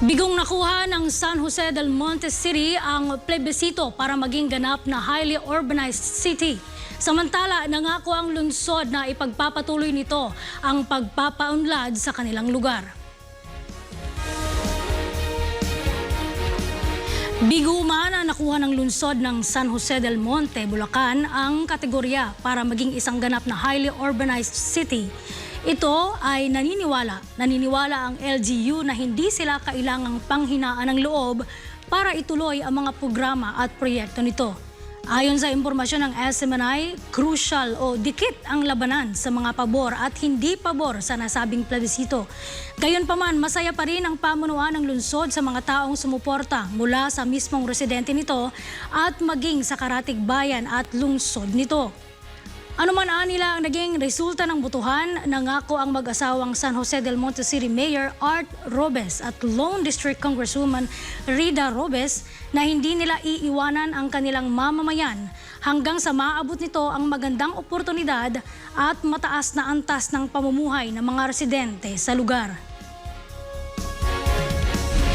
Bigong nakuha ng San Jose del Monte City ang plebisito para maging ganap na highly urbanized city. Samantala, nangako ang lungsod na ipagpapatuloy nito ang pagpapaunlad sa kanilang lugar. Biguma na nakuha ng lungsod ng San Jose del Monte, Bulacan ang kategorya para maging isang ganap na highly urbanized city. Ito ay naniniwala, naniniwala ang LGU na hindi sila kailangang panghinaan ng loob para ituloy ang mga programa at proyekto nito. Ayon sa impormasyon ng SMNI, crucial o dikit ang labanan sa mga pabor at hindi pabor sa nasabing plebisito. Gayunpaman, masaya pa rin ang pamunuan ng lungsod sa mga taong sumuporta mula sa mismong residente nito at maging sa karatig bayan at lungsod nito. Ano man ang nila ang naging resulta ng butuhan, nangako ang mag-asawang San Jose del Monte City Mayor Art Robes at Lone District Congresswoman Rida Robes na hindi nila iiwanan ang kanilang mamamayan hanggang sa maabot nito ang magandang oportunidad at mataas na antas ng pamumuhay ng mga residente sa lugar.